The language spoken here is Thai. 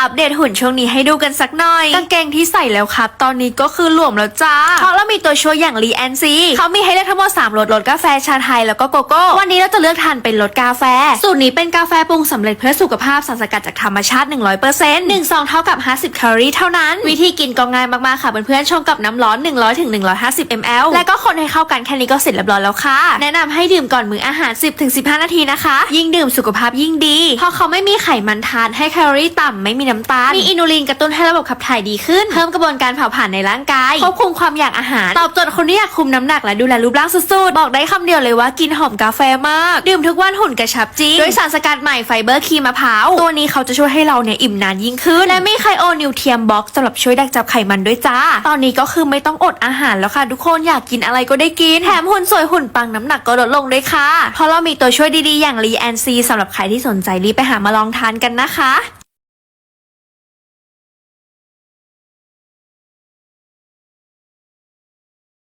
อัปเดตหุ่นช่วงนี้ให้ดูกันสักหน่อย กางเกงที่ใส่แล้วครับ ตอนนี้ก็คือหลวมแล้วจ้า เพราะเรามีตัวช่วยอย่างรีแอนซีเขามีให้เลือกทั้งหมด3รสรสกาแฟชาไทยแล้วก็โกโก้ วันนี้เราจะเลือกทานเป็นรสกาแฟ สูตรนี้เป็นกาแฟปรุงสำเร็จเพื่อสุขภาพสารสกัดจากธรรมชาติ 100% 1ซองเท่ากับ 50 แคลอรี่เท่านั้น วิธีกินก็ง่ายมากๆค่ะเพื่อนๆชงกับน้ำร้อน 100ถึง150 ml และก็คนให้เข้ากันแค่นี้ก็เสร็จเรียบร้อยแล้วค่ะ แนะนำให้ดื่มก่อนมื้ออาหาร 10ถึง15 นาทีนะคะ ยิ่งดื่มสุขภาพยิ่งดี เพราะเขาไม่มีไขมันทานให้แคลอรี่ต่ำไม่มีน้ำตาล มีอินูลินกระตุ้นให้ระบบขับถ่ายดีขึ้น เพิ่มกระบวนการเผาผลาญในร่างกาย ควบคุมความอยากอาหาร ตอบโจทย์คนที่อยากคุมน้ำหนักและดูแลรูปร่างสุดๆ บอกได้คำเดียวเลยว่ากินหอมกาแฟมาก ดื่มทุกวันหุ่นกระชับจริง ด้วยสารสกัดใหม่ไฟเบอร์ครีมมะพร้าว ตัวนี้เขาจะช่วยให้เราเนี่ยอิ่มนานยิ่งขึ้น และมีไคโอนิวเทียมบ็อกซ์สำหรับช่วยดักจับไขมันด้วยจ้า ตอนนี้ก็คือไม่ต้องอดอาหารแล้วค่ะ ทุกคนอยากกินอะไรก็ได้กิน แถมหุ่นสวยหุ่นปังน้ำหนักก็ลดลงด้วยค่ะ เพราะเรามีตัวช่วยดีๆอย่างรีแอนซีสำหรับใครที่สนใจรีบไปหามาลองทานกันนะคะ